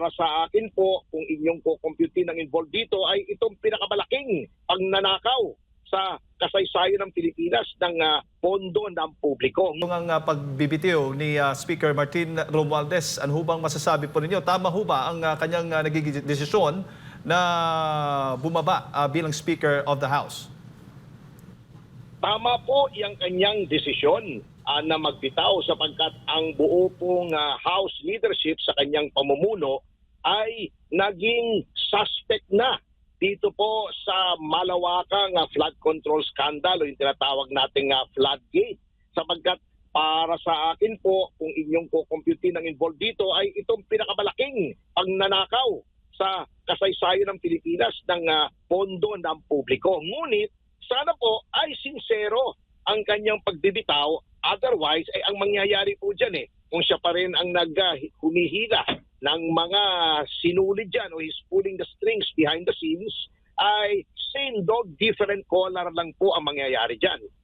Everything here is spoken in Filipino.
para sa akin po, kung inyong kukumputin ang involved dito, ay itong pinakamalaking pagnanakaw sa kasaysayan ng Pilipinas ng ah, pondo ng publiko. Yung ang uh, pagbibitiw ni uh, Speaker Martin Romualdez, ano ho bang masasabi po ninyo? Tama ho ba ang uh, kanyang uh, nagiging desisyon na bumaba uh, bilang Speaker of the House? Tama po yung kanyang desisyon ah, na magbitaw sapagkat ang buo pong ah, House leadership sa kanyang pamumuno ay naging suspect na dito po sa malawakang ah, flood control scandal o yung tinatawag nating ah, floodgate sapagkat para sa akin po kung inyong kukumputin ang involved dito ay itong pinakamalaking pagnanakaw sa kasaysayan ng Pilipinas ng ah, pondo ng publiko. Ngunit sana po ay sincero ang kanyang pagbibitaw. Otherwise, ay ang mangyayari po dyan eh, kung siya pa rin ang nag ng mga sinulid dyan o he's pulling the strings behind the scenes, ay same dog, different color lang po ang mangyayari dyan.